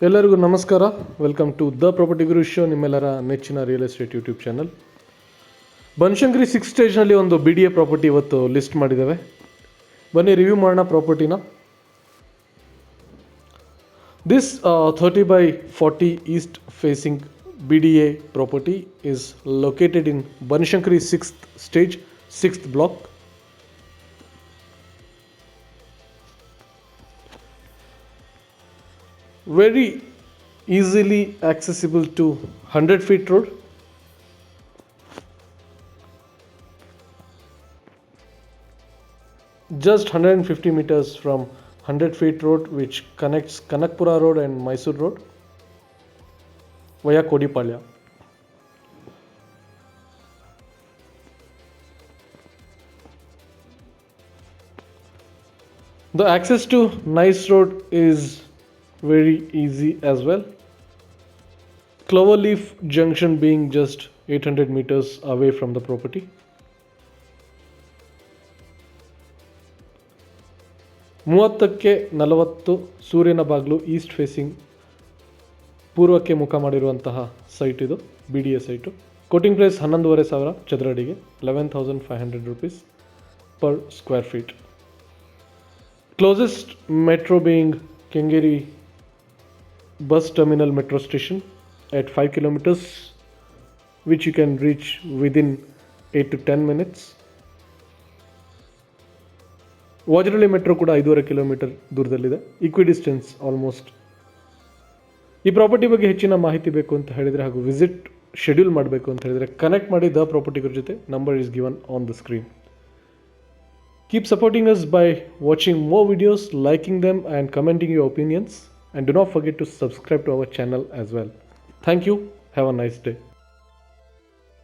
ಎಲ್ಲರಿಗೂ ನಮಸ್ಕಾರ. Welcome to the property Guru show ನಿಮ್ಮೆಲ್ಲರ ನೆಚ್ಚಿನ real estate YouTube channel Banashankari six ಸ್ಟೇಜ್ನಲ್ಲಿ ಒಂದು ಬಿ ಡಿ ಎ ಪ್ರಾಪರ್ಟಿ ಇವತ್ತು ಲಿಸ್ಟ್ ಮಾಡಿದ್ದೇವೆ. ಬನ್ನಿ ರಿವ್ಯೂ ಮಾಡೋಣ ಪ್ರಾಪರ್ಟಿನ this thirty by forty east facing B D A property is located in Banashankari sixth stage sixth block very easily accessible to 100 feet road. Just 150 meters from 100 feet road which connects kanakpura road and mysore road via kodipalya the access to nice road is very easy as well. Cloverleaf Junction being just 800 meters away from the property. ಮೂವತ್ತಕ್ಕೆ ನಲವತ್ತು ಸೂರ್ಯನ ಬಾಗಿಲು East facing ಪೂರ್ವಕ್ಕೆ ಮುಖ ಮಾಡಿರುವಂತಹ site ಇದು B D A site quoting price ಹನ್ನೊಂದುವರೆ ಸಾವಿರ ಚದರಡಿಗೆ eleven thousand five hundred rupees per square feet closest metro being Kengeri bus terminal metro station at 5 kilometers which you can reach within 8 to 10 minutes Vajarahalli metro ಕೂಡ ಐದೂವರೆ kilometre ದೂರದಲ್ಲಿದೆ equidistance almost ಈ property ಬಗ್ಗೆ ಹೆಚ್ಚಿನ ಮಾಹಿತಿ ಬೇಕು ಅಂತ ಹೇಳಿದರೆ ಹಾಗೂ ವಿಸಿಟ್ ಶೆಡ್ಯೂಲ್ ಮಾಡಬೇಕು ಅಂತ ಹೇಳಿದರೆ ಕನೆಕ್ಟ್ ಮಾಡಿ ದ ಪ್ರಾಪರ್ಟಿಗಳ ಜೊತೆ number is given on the screen Keep supporting us by watching more videos, liking them, and commenting your opinions. And do not forget to subscribe to our channel as well. Thank you. Have a nice day.